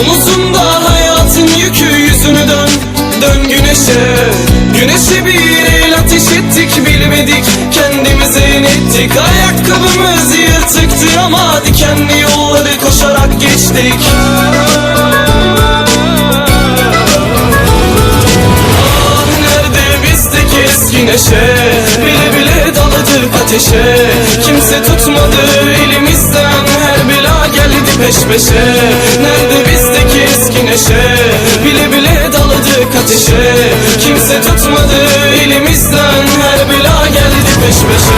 Omuzunda hayatın yükü yüzünü dön. Dön güneşe. Güneşe bir el ateş ettik bilmedik. Kendimize inettik. Ayakkabımız yırtıktı ama Dikenli yolları koşarak geçtik. Ah nerede bizdeki eski neşe? Bile bile daladık ateşe. Kimse tutmadı elimizden. Her bela geldi peş peşe. Nerede bizdeki neşe Bile bile daladık ateşe. Kimse tutmadı elimizden. Her bela geldi peş peşe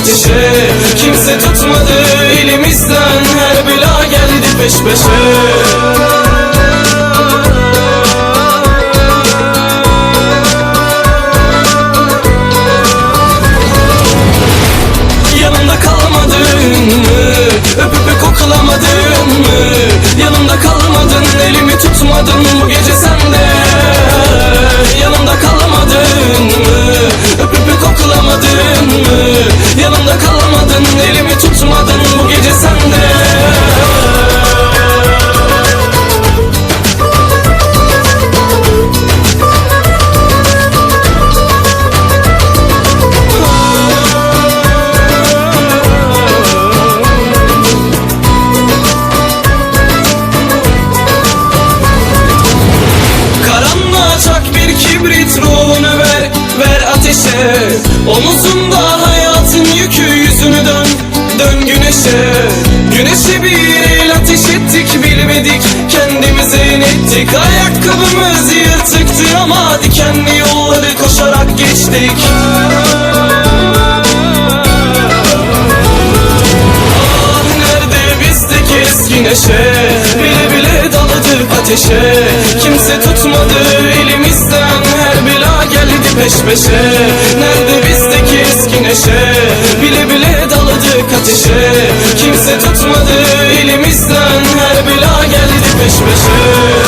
ateşe. Kimse tutmadı elimizden. Her bela geldi peş peşe Ayakkabımız yırtıktı ama Dikenli yolları koşarak geçtik. Ah nerede bizdeki eski neşe? Bile bile daladık ateşe. Kimse tutmadı elim peş peşe. Nerede bizdeki eski neşe? Bile bile daladık ateşe. Kimse tutmadı elimizden Her bela geldi peş peşe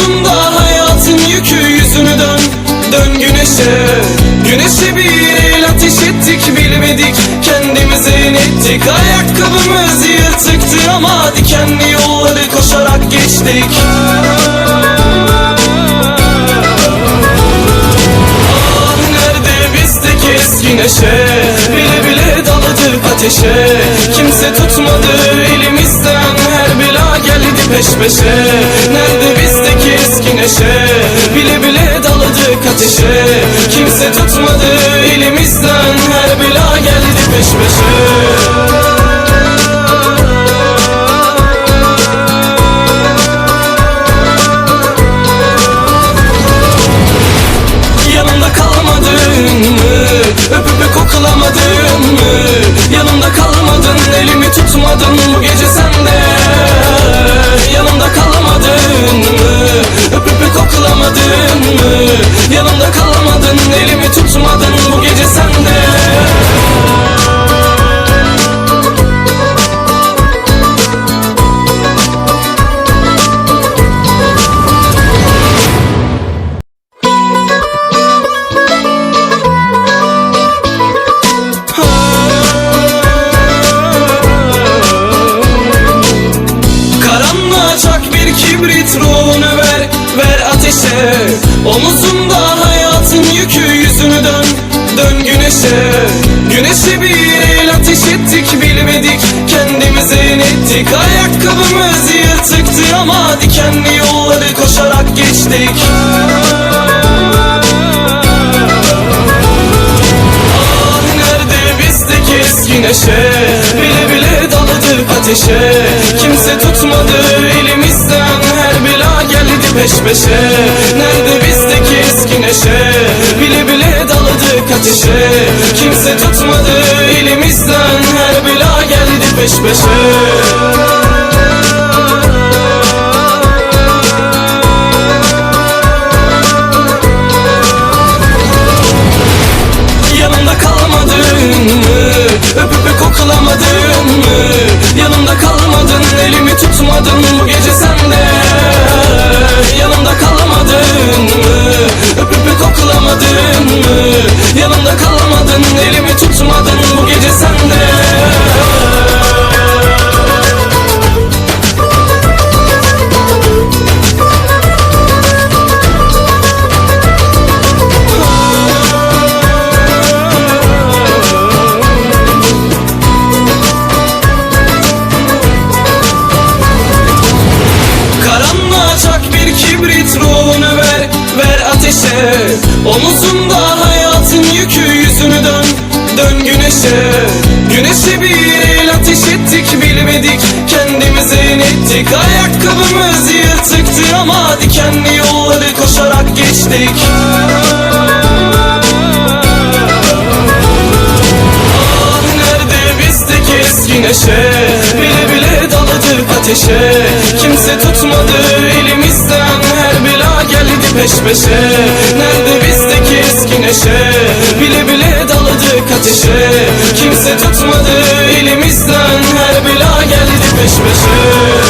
Omuzunda hayatın yükü yüzünü dön. Dön güneşe. Güneşe bir el ateş ettik bilmedik. Kendimize inettik Ayakkabımız yırtıktı ama Dikenli yolları koşarak geçtik. Ah nerede bizdeki eski neşe? Bile bile daladık ateşe. Kimse tutmadı elimizden Her bela geldi peş peşe. Nerede neşe Bile bile daladık ateşe. Kimse tutmadı elimizden Her bela geldi peş peşe Kendimize inettik Ayakkabımız yırtıktı ama Dikenli yolları koşarak geçtik. Ah nerede bizdeki eski neşe? Bile bile daladık ateşe. Kimse tutmadı elimizden Her bela geldi peş peşe. Nerede bizdeki eski neşe? Bile bile daladık ateşe. Kimse tutmadı elimizden geldi peş Omuzunda hayatın yükü yüzünü dön. Dön güneşe. Güneşe bir el ateş ettik bilmedik. Kendimize inettik Ayakkabımız yırtıktı ama Dikenli yolları koşarak geçtik. Ah nerede bizdeki eski neşe? Bile bile daladık ateşe. Kimse tutmadı elimizden Her bela geldi peş peşe. Nerede eski neşe Bile bile daladık ateşe. Kimse tutmadı elimizden. Her bela geldi peş peşe